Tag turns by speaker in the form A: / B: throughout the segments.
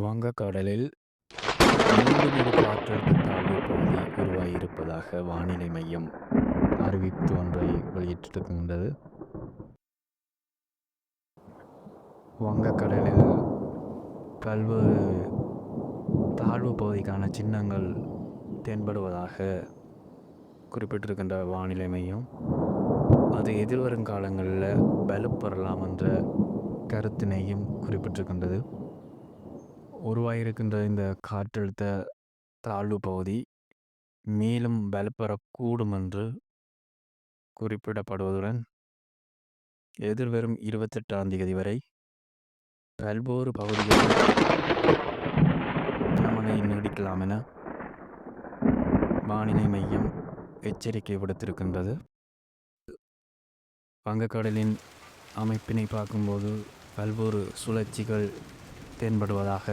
A: வங்கக்கடலில் நீண்டதொரு காற்றழுத்த தாழ்வு பகுதி உருவாகியிருப்பதாக வானிலை மையம் அறிவிப்பு ஒன்றை வெளியிட்டிருக்கின்றது. வங்கக்கடலில் பல்வேறு தாழ்வு பகுதிக்கான சின்னங்கள் தென்படுவதாக குறிப்பிட்டிருக்கின்ற வானிலை மையம், அது எதிர்வரும் காலங்களில் வலுப்பெறலாம் என்ற கருத்தினையும் குறிப்பிட்டிருக்கின்றது. உருவாகியிருக்கின்ற இந்த காற்றழுத்த தாழ்வு பகுதி மேலும் வலுப்பெறக்கூடும் என்று குறிப்பிடப்படுவதுடன், எதிர்வரும் 28ஆம் தேதி வரை பல்வேறு பகுதிகளில் கனமழை நீடிக்கலாம் என வானிலை மையம் எச்சரிக்கை விடுத்திருக்கின்றது. வங்கக்கடலின் அமைப்பினை பார்க்கும்போது பல்வேறு சுழற்சிகள் தென்படுவதாக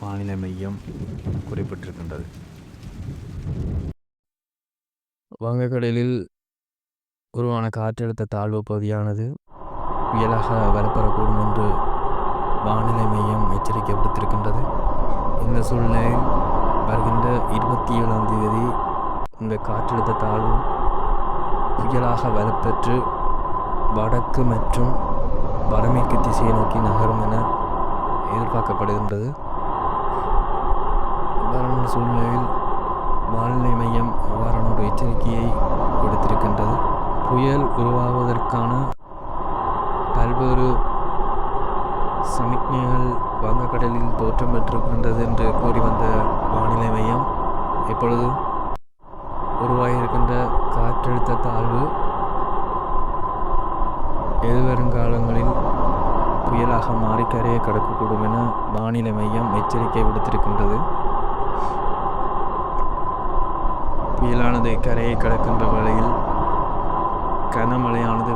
A: வானிலை மையம் குறிப்பிட்டிருக்கின்றது. வங்கக்கடலில் உருவான காற்றழுத்த தாழ்வு பகுதியானது புயலாக வரப்பெறக்கூடும் என்று வானிலை மையம் எச்சரிக்கை விடுத்திருக்கின்றது. இந்த சூழ்நிலையில் வருகின்ற 27ஆம் தேதி இந்த காற்றழுத்த தாழ்வு புயலாக வரப்பெற்று வடக்கு மற்றும் வடமேற்கு திசையை நோக்கி நகரும் என எதிர்பார்க்கப்படுகின்றது. இவ்வாறான சூழ்நிலையில் வானிலை மையம் இவ்வாறான ஒரு எச்சரிக்கையை கொடுத்திருக்கின்றது புயல் உருவாவதற்கான பல்வேறு சமிக்ஞைகள் வங்கக்கடலில் தோற்றம் பெற்றிருக்கின்றது என்று கூறி வந்த வானிலை மையம் இப்பொழுது உருவாகியிருக்கின்ற காற்றழுத்த தாழ்வு எதிர்வருங்காலங்களில் புயலாக மாறி கரையை கடக்கக்கூடும் என வானிலை மையம் எச்சரிக்கை விடுத்திருக்கின்றது. புயலானது கரையை கடக்கின்ற வேளையில் கனமழையானது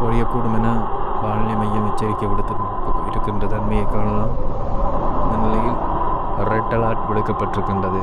A: பொழியக்கூடும் என வானிலை மையம் எச்சரிக்கை விடுத்து இருக்கின்ற தன்மையை காணலாம். இந்த நிலையில் ரெட் அலர்ட் விடுக்கப்பட்டிருக்கின்றது.